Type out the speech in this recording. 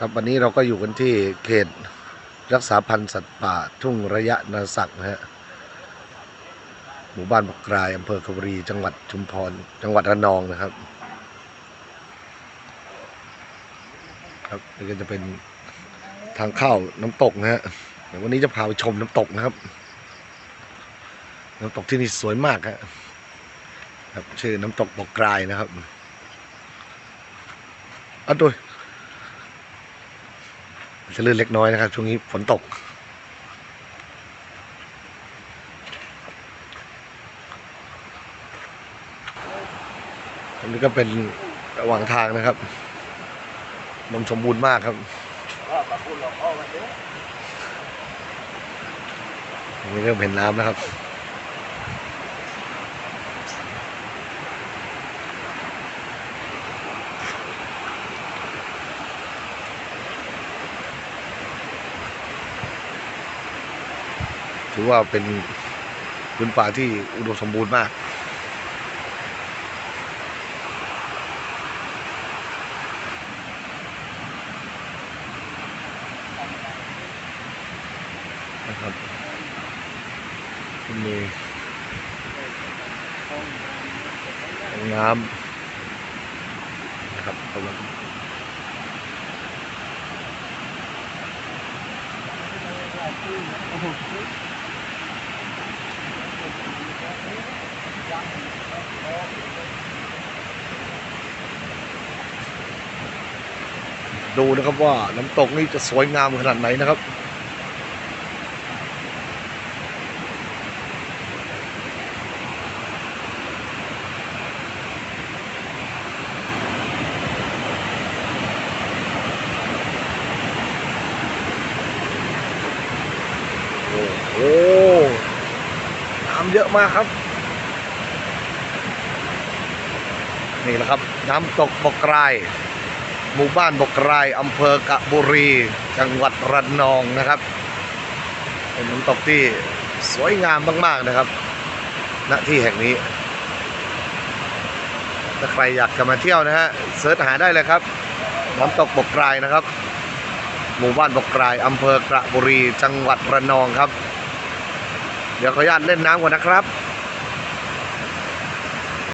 ครับวันนี้เราก็อยู่กันที่เขตรักษาพันธุ์สัตว์ป่าทุ่งระยะนาศักนะฮะหมู่บ้านบักกรายอำเภอคบรี จังหวัดชุมพร จังหวัดระนองนะครับ ครับนี่ก็จะเป็นทางเข้าน้ำตกนะฮะเดี๋ยววันนี้จะพาไปชมน้ำตกนะครับ น้ำตกที่นี่สวยมากฮะครับชื่อน้ำตกบกกรายนะครับอะดู จะลื่นเล็กน้อยนะครับ ช่วงนี้ฝนตก ตรงนี้ก็เป็นระหว่างทางนะครับนมสมบูรณ์มากครับตรงนี้เริ่มเห็นน้ำนะครับ ถือว่าเป็นพื้นป่าที่อุดมสมบูรณ์มากนะครับมีน้ำนะครับกำลัง ดูนะครับว่าน้ำตกนี่จะสวยงามขนาดไหนนะครับโอ้น้ำเยอะมากครับ นี่แหละครับ น้ำตกบกกราย หมู่บ้านบกกรายอำเภอกะบุรี จังหวัดระนองนะครับ เป็นน้ำตกที่สวยงามมากๆนะครับ ณที่แห่งนี้ ถ้าใครอยากจะมาเที่ยวนะฮะเสิร์ชหาได้เลยครับ น้ำตกบกกรายนะครับ หมู่บ้านบกกรายอำเภอกระบุรี จังหวัดระนองครับ เดี๋ยวขออนุญาตเล่นน้ำก่อนนะครับ